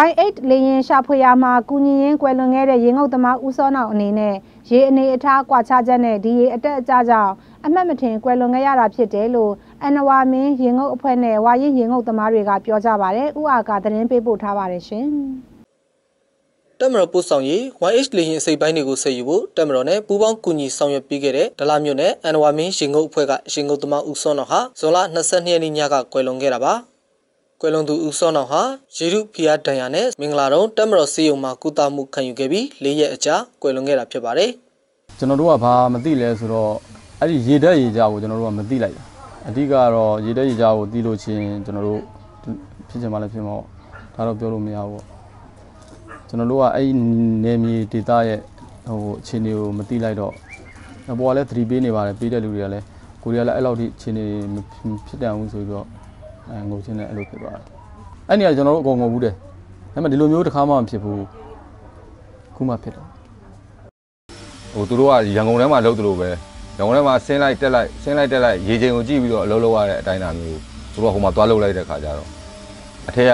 Y8 လေရင်ရှာဖွေရမှာကုညီရင်းကွယ်လွန်ခဲ့တဲ့ရေငုပ်သမားဦးစောနောင်အနေနဲ့ရေအနေအထားကွာခြားချက်နဲ့ဒီရေအတက်အကျကြောင့်အမှတ်မထင်ကွယ်လွန်ခဲ့ရတာဖြစ်တယ်လို့အန်နဝါမင်းရေငုပ်အဖွဲ့နဲ့ဝါရင်ရေငုပ်သမားတွေကပြောကြပါတယ်။ဥအာကသတင်းပေးပို့ထားပါတယ်ရှင်။တက်မတော်ပို့ဆောင်ရေး YH လေရင်စိတ်ပိုင်းတွေကိုဆက်ယူဖို့တက်မတော်နဲ့ပူးပေါင်းကူညီဆောင်ရွက်ပေးခဲ့တဲ့ဒလာမျိုးနဲ့အန်ဝါမင်းရင်ငုတ်အဖွဲ့ကရင်ငုတ်သမားဦးစောနောင်ဟာဇွန်လ22ရက်နေ့ညကကွယ်လွန်ခဲ့တာပါ ကွယ်လွန်သူဦးစောနောင်ဟာရေရုဖီယာဒဏ်ရာနဲ့မင်္ဂလာတုံးတက်မတော်စီယုံမှာကုသမှုခံယူခဲ့ပြီး၄ရက်အကြာကွယ်လွန်ခဲ့တာဖြစ်ပါတယ်ကျွန်တော်တို့ကဘာမသိလဲဆိုတော့အဲ့ဒီရေတက်ရေကြကိုကျွန်တော်တို့ကမသိလိုက်တာအဓိကတော့ရေတက်ရေကြကိုသိလို့ချင်းကျွန်တော်တို့ဖြစ်ချင်မှလည်းဖြစ်မှာဒါတော့ပြောလို့မရဘူးပေါ့ကျွန်တော်တို့ကအဲ့ဒီနေမြေဒေတာရဲ့ဟိုအခြေအနေကိုမသိလိုက်တော့အပေါ်ကလည်းသတိပေးနေပါတယ်ပေးတဲ့လူတွေကလည်းကိုရီးယားလည်းအဲ့လောက်ထိအခြေအနေဖြစ်တန်ဘူးဆိုပြီးတော့ အဲငိုချင်းနဲ့အဲ့လိုဖြစ်သွားတယ်အဲ့နေရာကျွန်တော်တို့အကုန်ငုံဘူးတယ်ဒါပေမဲ့ဒီလိုမျိုးတစ်ခါမှမဖြစ်ဘူးခုမှဖြစ်တော့ဟိုသူတို့ကရန်ကုန်ထဲမှာလုပ်သလိုပဲရန်ကုန်ထဲမှာဆင်းလိုက်တက်လိုက်ဆင်းလိုက်တက်လိုက်ရေချိန်ကိုကြည့်ပြီးတော့အလုပ်လုပ်ရတဲ့အတိုင်းအတာမျိုးသူတို့ကဟိုမှာသွားလုပ်လိုက်တဲ့ခါကျတော့အထက်က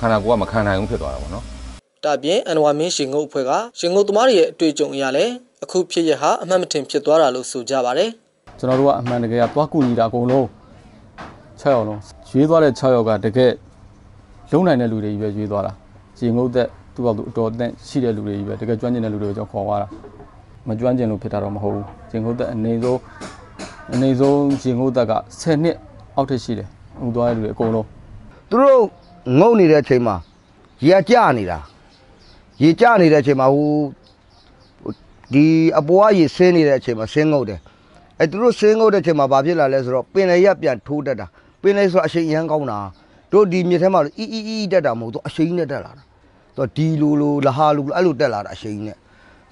ခန္ဓာကိုယ်ကမခံနိုင်ဘူးဖြစ်သွားတာပေါ့နော်။ဒါပြင်အန်ဝါမင်းရှင်ငုတ်အဖွဲ့ကရှင်ငုတ်သမားတွေရဲ့အတွေ့အကြုံအရလည်းအခုဖြစ်ရဟာအမှတ်မထင်ဖြစ်သွားတာလို့ဆိုကြပါတယ်။ကျွန်တော်တို့ကအမှန်တကယ်ကသွားကူညီတာအကုန်လုံး 6ယောက်လုံးရွေးသွားတဲ့6ယောက်ကတကယ်လုံနိုင်တဲ့လူတွေကြီးပဲရွေးသွားတာ။ရှင်ငုတ်သက်သူ့ဘာသူအတော်အသင့်ရှိတဲ့လူတွေကြီးပဲတကယ်ကျွမ်းကျင်တဲ့လူတွေကိုကျွန်တော်ခေါ်သွားတာ။မကျွမ်းကျင်လို့ဖြစ်တာတော့မဟုတ်ဘူး။ရှင်ငုတ်သက်အနေဆုံးအနေဆုံးရှင်ငုတ်သက်က10နှစ်အောက်ထက်ရှိတယ်။ဟိုသွားတဲ့လူတွေအကုန်လုံးသူတို့ငုံနေတဲ့အချိန်မှာရေကြနေတာရေကြနေတဲ့အချိန်မှာဟိုဒီအပေါ်ကရေဆင်းနေတဲ့အချိန်မှာဆင်းငုတ်တယ်အဲသူတို့ဆင်းငုတ်တဲ့အချိန်မှာဘာဖြစ်လာလဲဆိုတော့ပင်လေရက်ပြန်ထိုးတက်တာ ပင်လေဆိုအရှိန်ရမ်းကောင်းတာတို့ဒီမြစ်ထဲမှာအီအီအီတက်တာမဟုတ်သူအရှိန်နဲ့တက်လာတာသူဒီလိုလိုလဟာလိုအဲ့လိုတက်လာတာအရှိန်နဲ့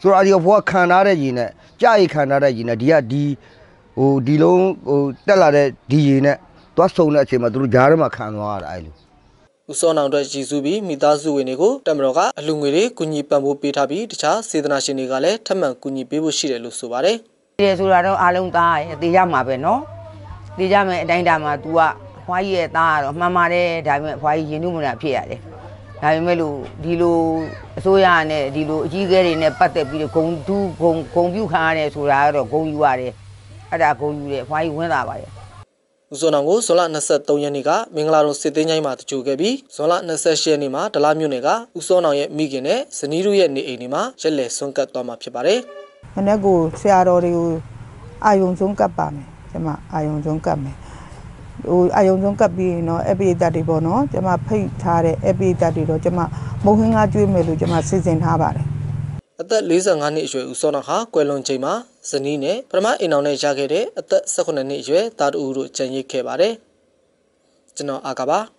ဆိုတော့ဒီဘွားခံထားတဲ့ရေနဲ့ကြာရေခံထားတဲ့ရေနဲ့ဒီကဒီဟိုဒီလုံးဟိုတက်လာတဲ့ဒီရေနဲ့သွားဆုံတဲ့အချိန်မှာသူတို့ဂျားထဲမှာခံသွားရတာအဲ့လိုဦးစောနောင်အတွက်ရည်စူးပြီးမိသားစုဝင်တွေကိုတမတော်ကအလူငွေတွေကူညီပံ့ပိုးပေးထားပြီးတခြားစေတနာရှင်တွေကလည်းထပ်မံကူညီပေးဖို့ရှိတယ်လို့ဆိုပါတယ်။ဒီဆိုတာတော့အားလုံးသားရဲ့တေးကြမှာပဲနော်။ တေးကြမယ်အတိုင်းတာမှာ तू ကဖွားကြီးရဲ့သားကတော့မှန်ပါတယ်ဒါပေမဲ့ဖွားကြီးရင်နှုတ်မနာဖြစ်ရတယ်။ဒါပေမဲ့လို့ဒီလိုအစိုးရနဲ့ဒီလိုအကြီးအကဲတွေနဲ့ပတ်သက်ပြီးဂုံတူးဂုံဂုံပြုခံရတယ်ဆိုတာကတော့ဂုံယူရတယ်။အဲ့ဒါဂုံယူတယ်ဖွားကြီးဝင်းလာပါတယ်ဦးစောနောင်ကိုဇွန်လ23ရက်နေ့ကမင်္ဂလာတုံစစ်သိမ်းချိုင်းမှာတကြိုခဲ့ပြီးဇွန်လ28ရက်နေ့မှာဒလာမြို့နယ်ကဦးစောနောင်ရဲ့မိခင်နဲ့ဇနီးတို့ရဲ့နေအိမ်တွေမှာရက်လက်ဆွန့်ကပ်သွားမှာဖြစ်ပါတယ်။မနေ့ကဆရာတော်တွေကိုအာယုံဆုံးကပ်ပါမယ်။ ကျွန်မအာယုံဆုံးကပ်မယ်။ဟိုအာယုံဆုံးကပ်ပြီးရင်တော့အပိတတ်တွေပေါ့နော်။ကျွန်မဖိတ်ထားတဲ့အပိတတ်တွေတော့ကျွန်မမုံဟင်းကားကျွေးမယ်လို့ကျွန်မစီစဉ်ထားပါတယ်။အသက်45နှစ်အရွယ်ဦးစောနာဟာကွယ်လွန်ချိန်မှာဇနီးနဲ့ပထမအိမ်အောင်နဲ့ရခဲ့တဲ့အသက်18နှစ်အရွယ်သားတူတို့ကြံရစ်ခဲ့ပါတယ်ကျွန်တော်အာကပါ